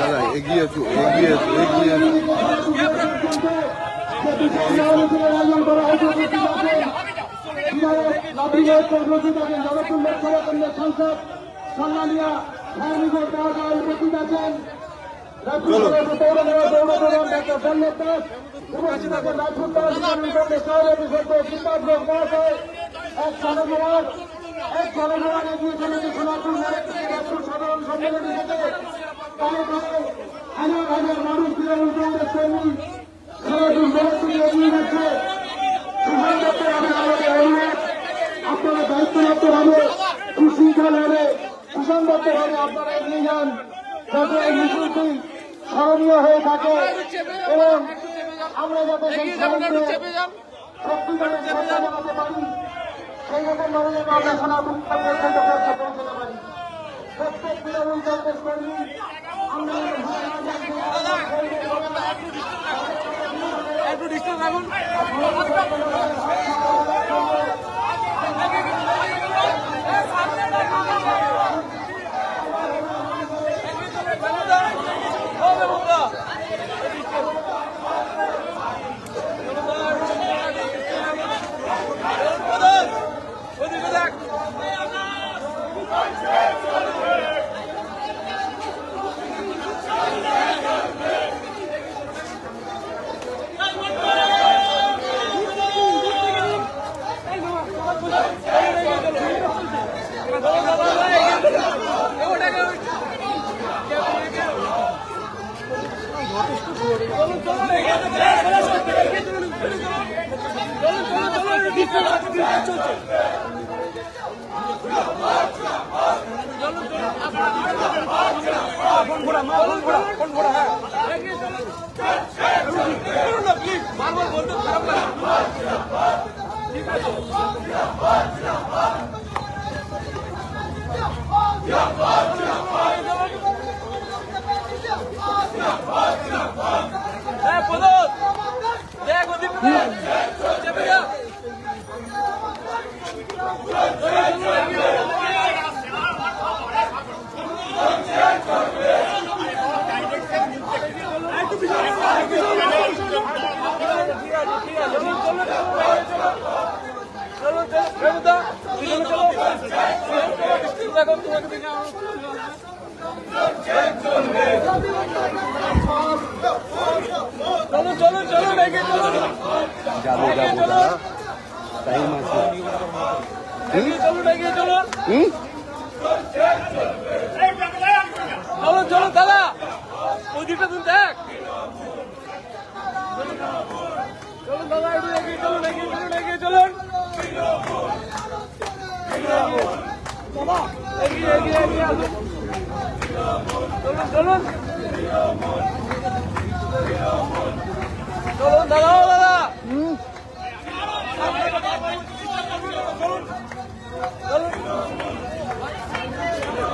দাদা এগিয়ে এসো এগিয়ে এসো। এগিয়ে সম্মানীয় ভ্যানিগো দাদা উপস্থিত আছেন এক জনগণ এক জনগণ এগিয়ে চলেছে সোনাপুর সাধারণ সম্মেলনী থেকে তাই যান যাতে এই মিছিলটি স্মরণীয় হয়ে থাকে এবং আমরা যাতে সেই সত্যিকারের শ্রদ্ধা জানাতে পারি সেই রকম ধরনের আমরা সনাতন পর্যন্ত পৌঁছে পৌঁছাতে পারি প্রত্যেক তৃণমূল কংগ্রেস কর্মী আমরা একটু ডিস্টেন্স রাখুন চলো চলো চলো চলো যাব যাব দাদা টাইম আছে। হুম? চলো চলো। দাদা। ওই দিকটা তুমি দেখ। চলো দাদা একটু এগিয়ে এগিয়ে এগিয়ে চলুন চলুন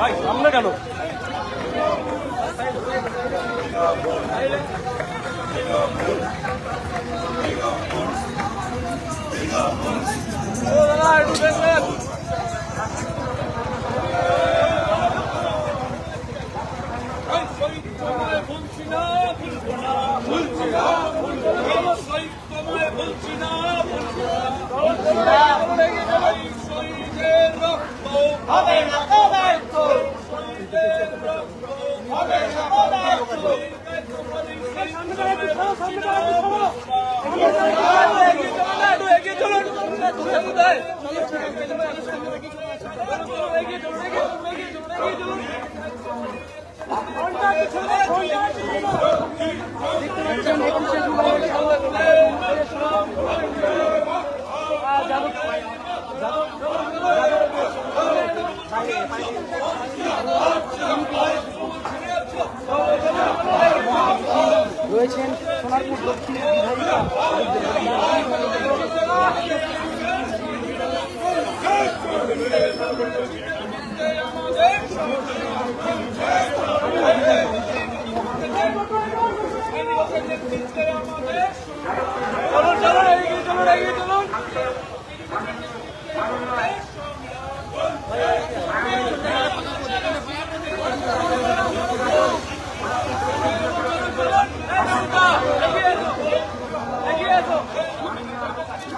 ভাই সামনে কেন? বলছি না বলব না বলছি না বলব না বলছি না। চলুন চলুন এগিয়ে চলুন এগিয়ে চলুন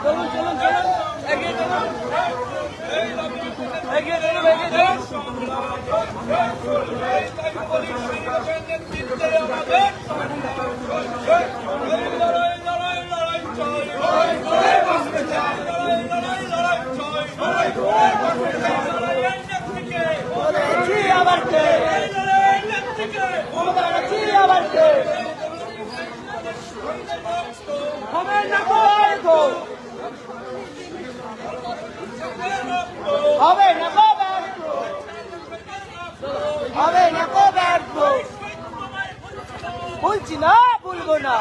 চলুন চলুন চলুন এগিয়ে চলুন এগিয়ে চলুন এগিয়ে চলুন হবে বলছি না ভুলবো না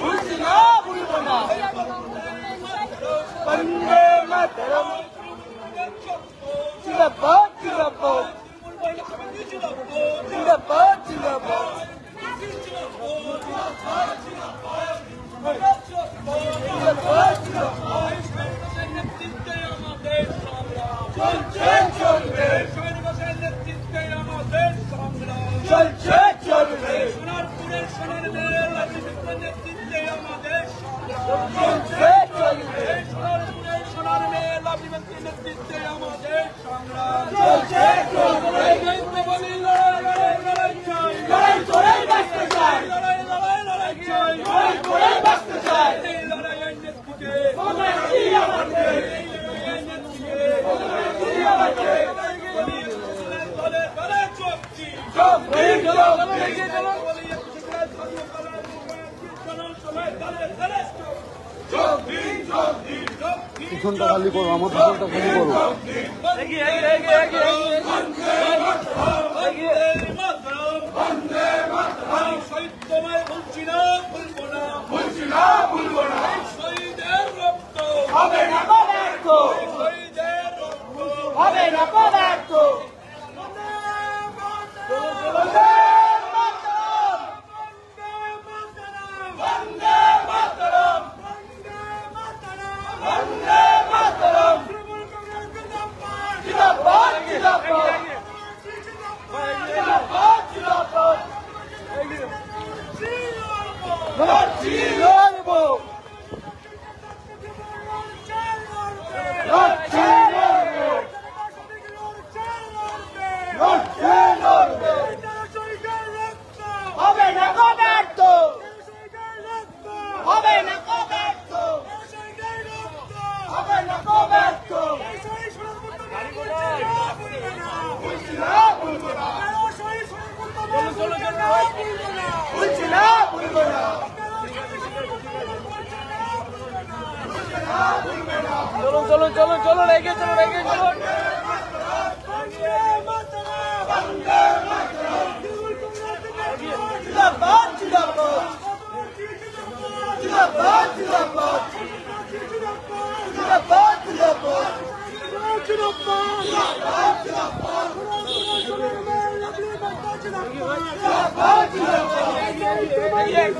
বলছি না ভুলবো না বন্দে মাতরম পিছনটা খালি করো আমার পিছনটা খালি করো। হবে না। চলুন চলুন চলুন চলুন এগিয়ে চলুন এগিয়ে চলুন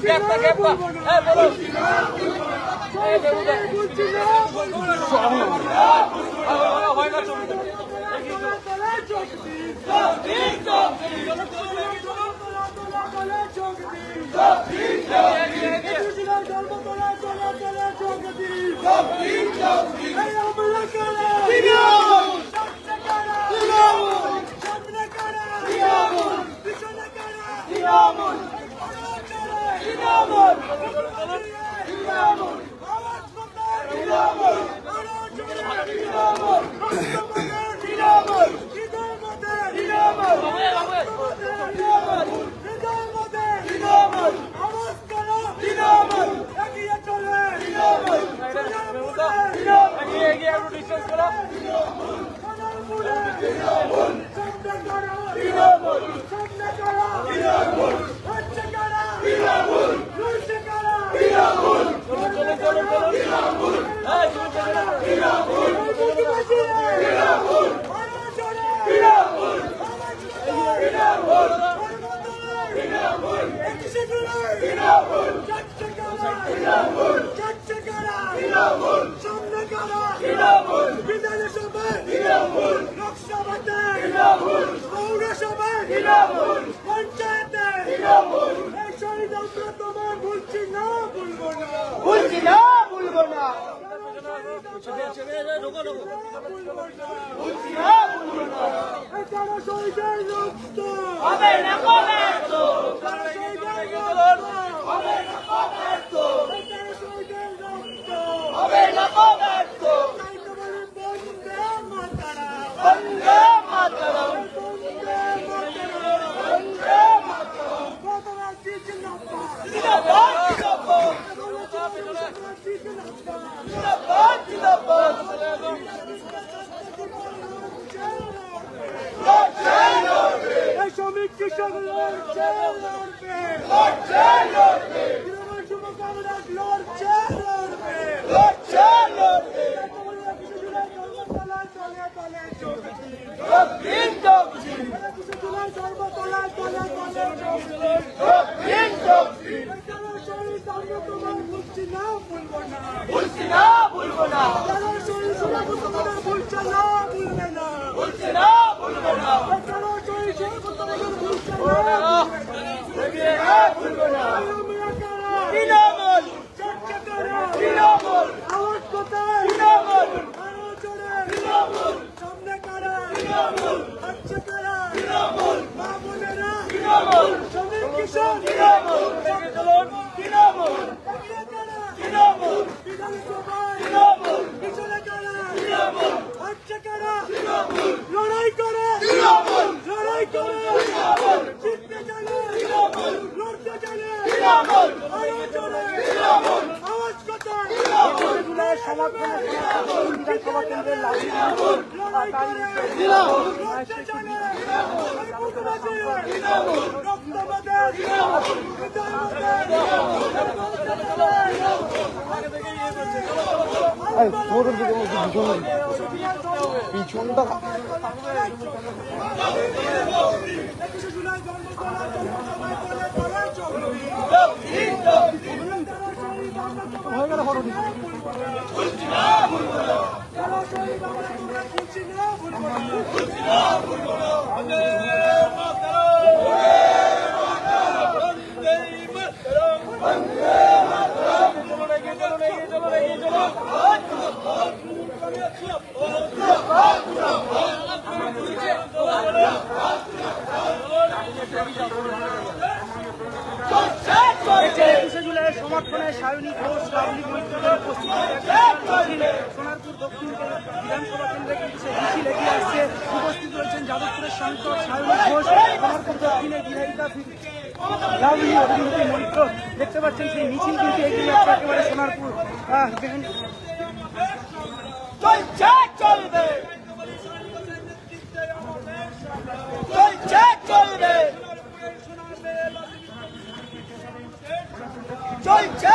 Kepa, kepa. Eh, bolo. আমরা Roberto! দেখতে পাচ্ছেন সেই মিছিল কিন্তু এগিয়ে যাচ্ছে একেবারে সোনারপুর চলবে। চলবে। চলছে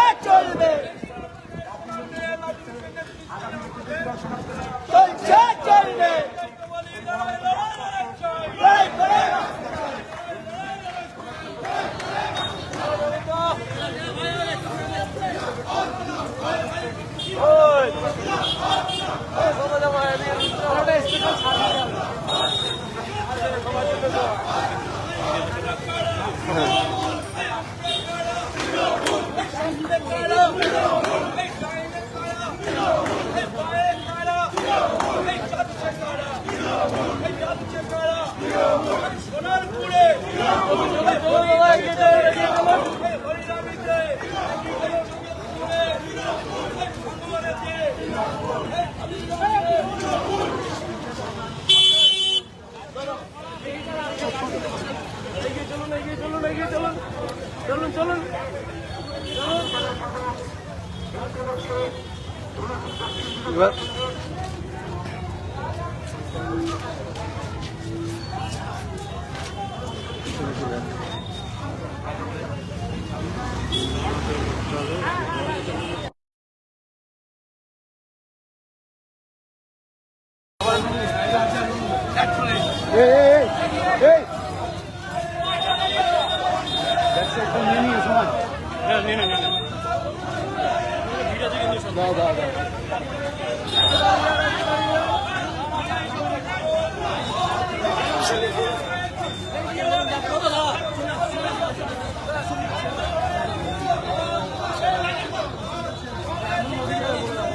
দাও দাও দাও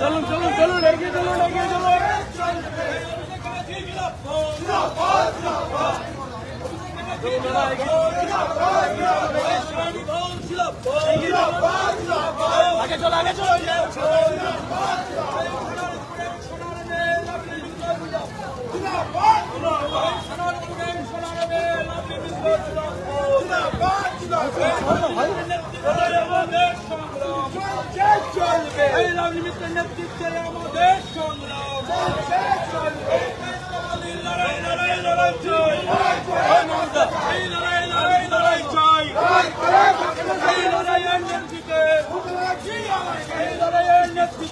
চলুন চলুন চলুন এগিয়ে চলুন এগিয়ে। আগে চল আগে চল Selamünaleyküm.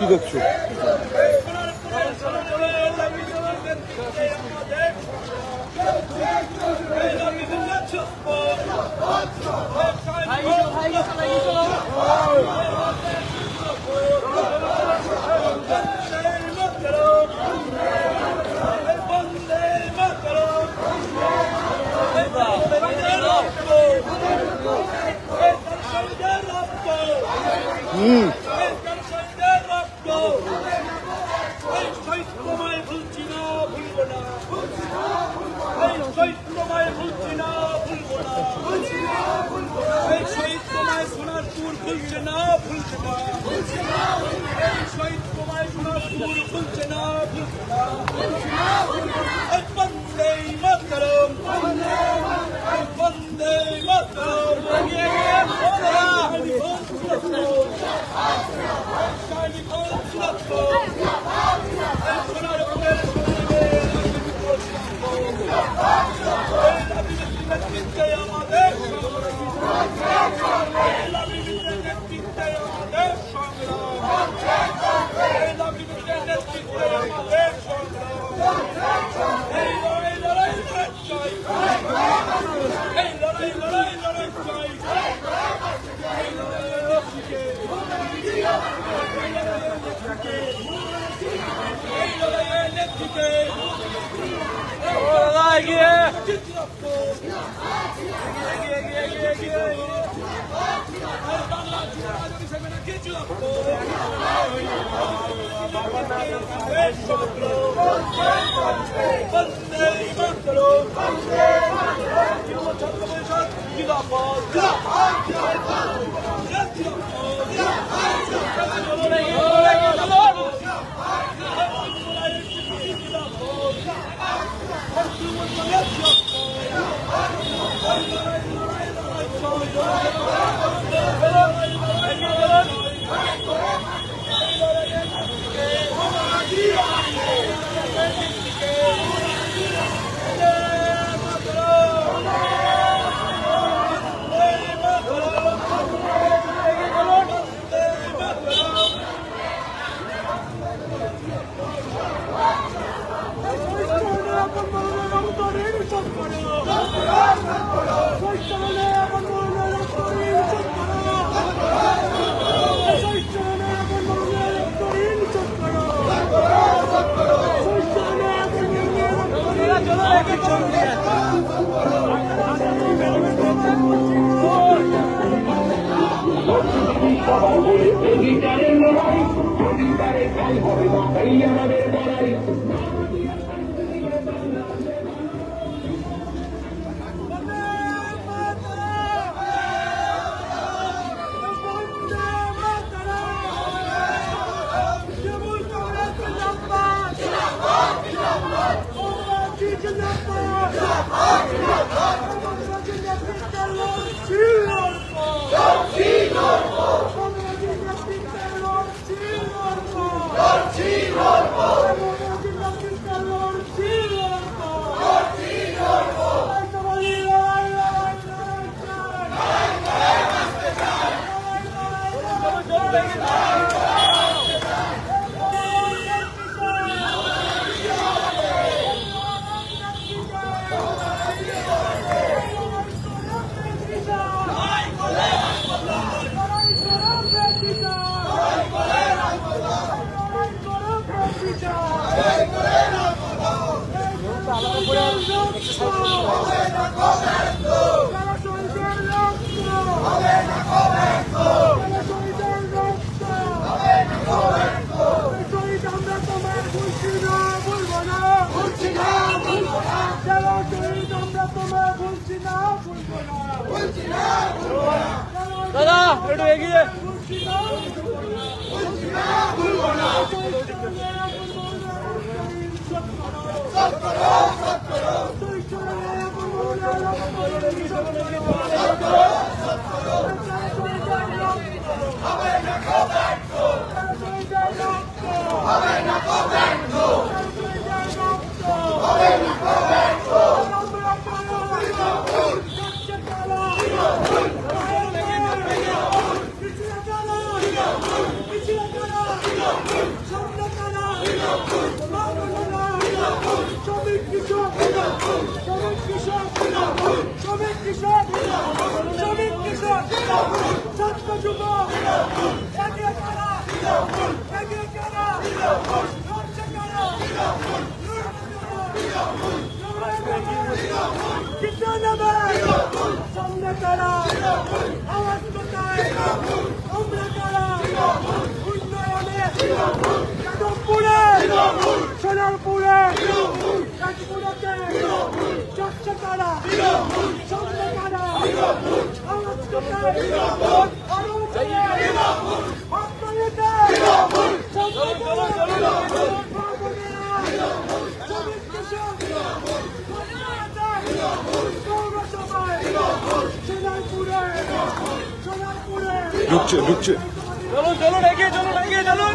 কি দেখছ? হুম। সোনার সুর ভুলছে না ভুলছে না এই বন্দে মাতরম এই বন্দে মাতরম শাহিনী কোন সুরক্ষ এই সোনার বুকের শরীরে এই লাবিবের নেতৃত্বে আমাদের সংগ্রাম এই লাবিবের নেতৃত্বে আমাদের সংগ্রাম এই লাবিবের নেতৃত্বে আমাদের সংগ্রাম এই লড়াই লড়াই লড়াই চাই এই লড়াই লড়াই লড়াই চাই এই লড়াই লড়াই এই লড়াইয়ের নেতৃত্বে Thank you. আওয়াজ কোথায় আমরা কারা উন্নয়নে সোনারপুরে। রাজপুরতে যাচ্ছে কারা সামনে কারা আওয়াজ কোথায় আরও জোরে আপনাদেরকে সামনে কারা শ্রমিক কৃষক ঢুকছে ঢুকছে। চলুন চলুন এগিয়ে চলুন এগিয়ে চলুন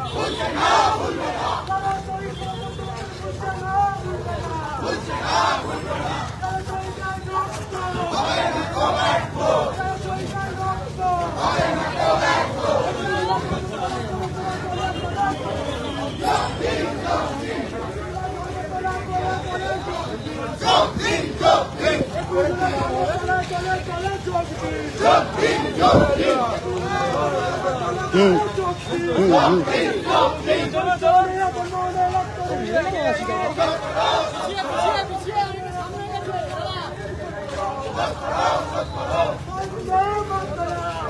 চল চল চলুন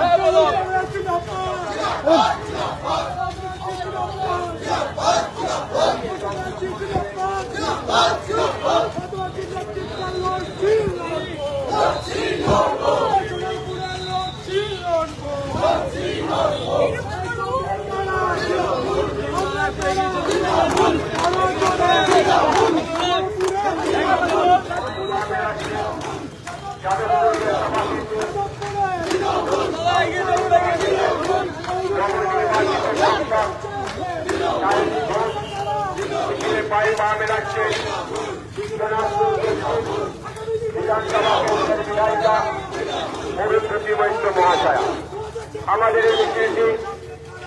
হ্যাঁ বলো দাদা এগিয়ে চলুন এগিয়ে চলুন পায়ে পা মেলাচ্ছে বিধানসভা বিধায়িকা মরুপ্রতি বৈশ্য মহাশয়া আমাদের এই মিছিলটি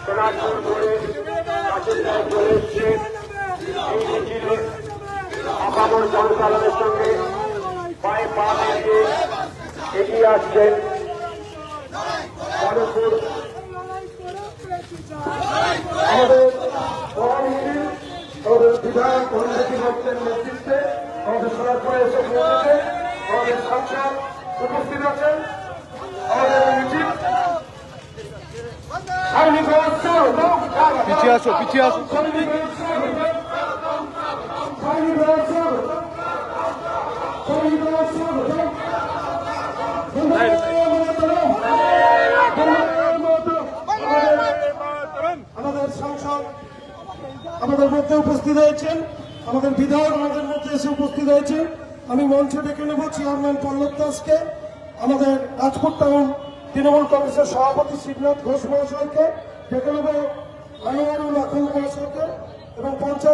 সোনারপুর প্রায় চলে এসছে এই মিছিলে আপামর জনসাধারণের সঙ্গে পায়ে পা মিলিয়ে এগিয়ে আসছেন আমাদের বিধায়ক অনুমতি ভক্তের নেতৃত্বে আমাদের সোনারপুরে এসে পৌঁছেছে আমাদের সাংসদ উপস্থিত আছেন। আমাদের মিছিল সৈনিক পিছিয়ে আসো পিছিয়ে আসো সৈনিক আমাদের সাংসদ আমাদের মধ্যে উপস্থিত হয়েছেন, আমাদের বিধায়ক আমাদের মধ্যে এসে উপস্থিত হয়েছে আমি মঞ্চে ডেকে নেব চেয়ারম্যান পল্লব দাসকে, আমাদের রাজপুর টাউন তৃণমূল কংগ্রেসের সভাপতি শিবনাথ ঘোষ মহাশয়কে, ডেকে নেব আনোয়ারুল আখন মহাশয়কে এবং পঞ্চায়েত